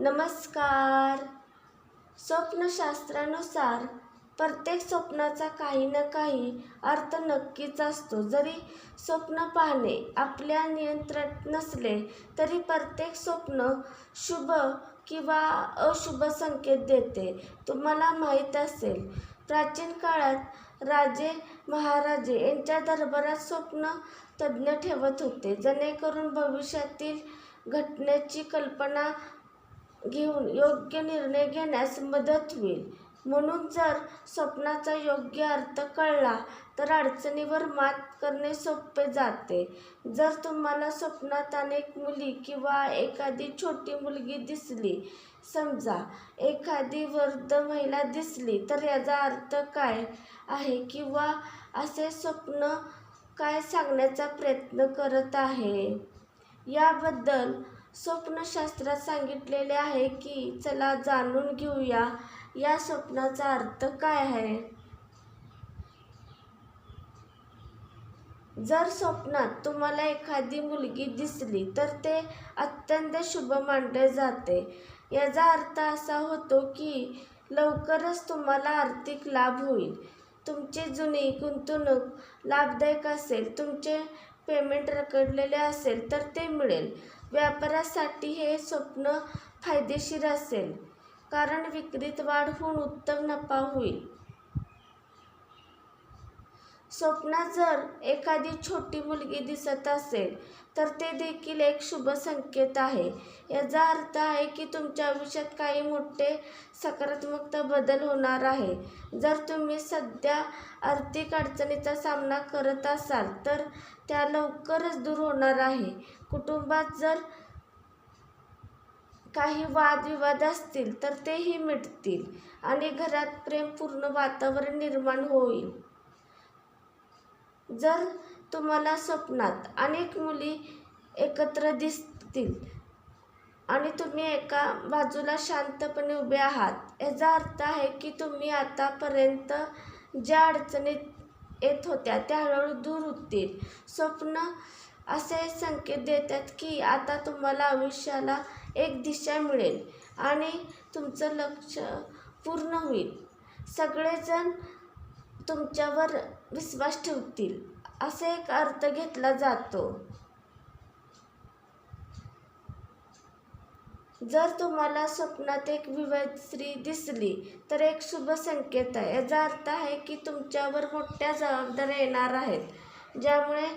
नमस्कार. स्वप्नशास्त्रानुसार प्रत्येक स्वप्नाचा काही ना काही अर्थ नक्कीच असतो. जरी स्वप्न पाहणे आपल्या नियंत्रणात नसले तरी प्रत्येक स्वप्न शुभ किंवा अशुभ संकेत देते. तुम्हाला माहीत असेल प्राचीन काळात राजे महाराजे यांच्या दरबारात स्वप्न तज्ज्ञ ठेवत होते. जेणेकरून भविष्यातील घटनेची कल्पना घेऊन योग्य निर्णय घेण्यास मदत होईल. म्हणून जर स्वप्नाचा योग्य अर्थ कळला तर अडचणीवर मात करणे सोपे जाते. जर तुम्हाला स्वप्नात अनेक मुली किंवा एखादी छोटी मुलगी दिसली समजा एखादी वृद्ध महिला दिसली तर याचा अर्थ काय आहे किंवा असे स्वप्न काय सांगण्याचा प्रयत्न करत आहे? याबद्दल स्वप्नशास्त्रात सांगितलेले आहे की चला जाणून घेऊया या स्वप्नाचा अर्थ काय आहे? जर स्वप्नात तुम्हाला एखादी मुलगी दिसली तर ते अत्यंत शुभ मानले जाते. याचा अर्थ असा होतो की लवकरच तुम्हाला आर्थिक लाभ होईल. तुमची जुनी गुंतवणूक लाभदायक असेल तुमचे पेमेंट रखडलेले असेल तर ते मिळेल. व्यापारासाठी हे स्वप्न फायदेशीर असेल. कारण विक्रीत वाढ होऊन उत्तम नफा होईल. स्वप्नात जर एखादी छोटी मुलगी दिसत असेल तर ते देखील एक शुभ संकेत आहे. याचा अर्थ आहे की तुमच्या आयुष्यात काही मोठे सकारात्मक बदल होणार आहे. जर तुम्ही सध्या आर्थिक अडचणीचा सामना करत असाल तर त्या लवकरच दूर होणार आहे. कुटुंबात जर काही वादविवाद असतील तर तेही मिटतील आणि घरात प्रेमपूर्ण वातावरण निर्माण होईल. जर तुम्हाला स्वप्नात अनेक मुली एकत्र दिसतील आणि तुम्ही एका बाजूला शांतपणे उभे आहात याचा अर्थ आहे की तुम्ही आतापर्यंत ज्या अडचणीत येत होत्या त्या हळूहळू दूर होतील. स्वप्न असे संकेत देतात की आता तुम्हाला आयुष्याला एक दिशा मिळेल आणि तुमचं लक्ष पूर्ण होईल. सगळेजण तुमच्यावर विश्वास ठेवतील असे एक अर्थ घेतला जातो. जर तुम्हाला स्वप्नात एक विवाहित स्त्री दिसली तर एक शुभ संकेत आहे. याचा अर्थ आहे की तुमच्यावर मोठ्या जबाबदाऱ्या येणार आहेत ज्यामुळे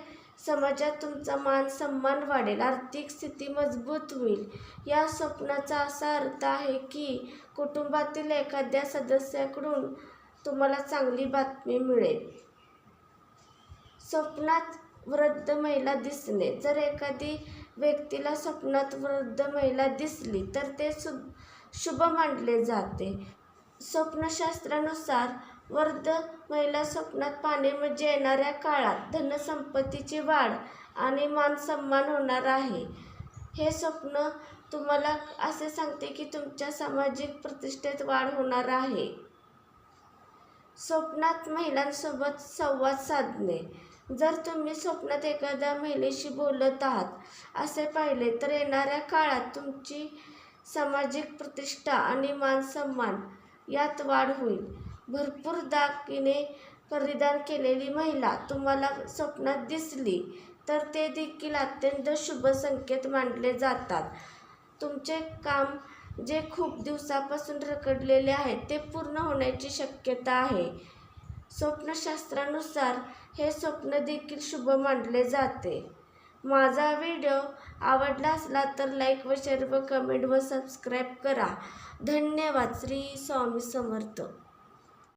समाजात तुमचा मान सन्मान वाढेल आर्थिक स्थिती मजबूत होईल. या स्वप्नाचा असा अर्थ आहे की कुटुंबातील एखाद्या सदस्याकडून तुम्हाला चांगली बातमी मिळेल. स्वप्नात वृद्ध महिला दिसणे. जर एखादी व्यक्तीला स्वप्नात वृद्ध महिला दिसली तर ते सु शुभ मानले जाते. स्वप्नशास्त्रानुसार वृद्ध महिला स्वप्नात पाहणे म्हणजे येणाऱ्या काळात धनसंपत्तीची वाढ आणि मानसन्मान होणार आहे. हे स्वप्न तुम्हाला असे सांगते की तुमच्या सामाजिक प्रतिष्ठेत वाढ होणार आहे. स्वप्नात महिलांसोबत संवाद साधणे. जर तुम्ही स्वप्नात एखाद्या महिलेशी बोलत आहात असे पाहिले तर येणाऱ्या काळात तुमची सामाजिक प्रतिष्ठा आणि मानसन्मान यात वाढ होईल. भरपूर दागिने परिधान केलेली महिला तुम्हाला स्वप्नात दिसली तर ते देखील अत्यंत शुभ संकेत मानले जातात. तुमचे काम जे खूप दिवसापासून रखडलेले आहेत ते पूर्ण होण्याची शक्यता आहे. स्वप्नशास्त्रानुसार हे स्वप्न देखील शुभ मानले जाते. माझा व्हिडिओ आवडला असला तर लाईक व शेअर व कमेंट व सबस्क्राईब करा. धन्यवाद. श्री स्वामी समर्थ.